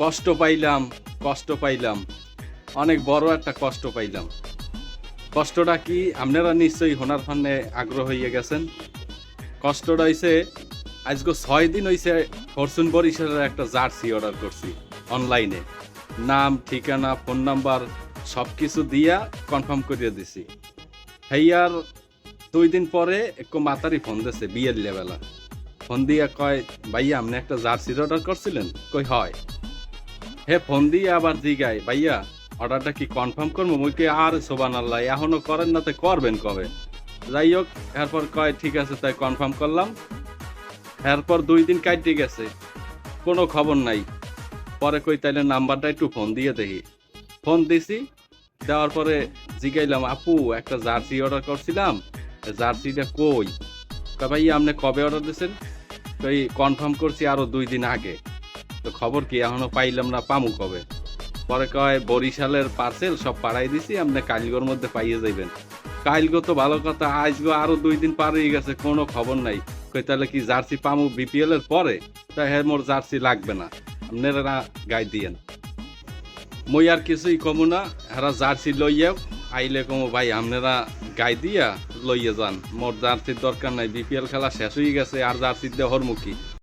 কষ্ট পাইলাম কষ্ট পাইলাম। অনেক বড় একটা কষ্ট পাইলাম। কষ্টটা কি? আপনারা নিশ্চয়ই হোনার ফান্নে আগ্রহ হয়ে গেছেন। কষ্টটা হইছে, আজকে ছয় দিন হইছে ফরচুন বরিশালের একটা জার্সি অর্ডার করছি, অনলাইনে। নাম, ঠিকানা, ফোন নাম্বার সব কিছু দিয়া কনফার্ম করিয়ে দিছি। হেয়ার দুই দিন পরে একটু মাতারি ফোন দিছে, বিয়ের লেবেলা। ফোন দিয়া কয়, ভাইয়া, আপনি একটা জার্সির অর্ডার করছিলেন? কই হয়। হে ফোন দিয়ে আবার জিগায় ভাইয়া, অর্ডারটা কি কনফার্ম করব? মুইকে আর সোবান আল্লাহ, এখনও করেন না তো করবেন কবে? যাই হোক এরপর কয়, ঠিক আছে, তাই কনফার্ম করলাম। এরপর দুই দিন কাটতে গেছে। কোনো খবর নাই। পরে কই, তাইলে নাম্বারটা একটু ফোন দিয়ে দেখি। ফোন দিছি, দেওয়ার পরে জিগাইলাম, আপু, একটা জার্সি অর্ডার করছিলাম। জার্সিটা কই? কয় ভাই আপনি কবে অর্ডার দিয়েছেন কই কনফার্ম করছি আরও দুই দিন আগে। তো খবর কি এখনও পাইলাম না, পামু কবে? পরে কয়, বরিশালের পার্সেল সব পাড়াই দিছি, আপনি কালগোর মধ্যে পাইয়ে যাইবেন। কালগো তো ভালো কথা আজগো আরও দুই দিন পার হয়ে গেছে, কোনো খবর নাই। কই তাহলে কি জার্সি পামু বিপিএল এর পরে? তা হ্যাঁ মোর জার্সি লাগবে না। আপনারা গাই দিয়েন। মই আর কিছুই কমু না, হারা জার্সি লইয়াও আইলে কমু, ভাই, আপনারা গাই দিয়া লইয়ে যান। মোর জার্সির দরকার নাই বিপিএল খেলা শেষ হয়ে গেছে, আর জার্সি দেহর মুখী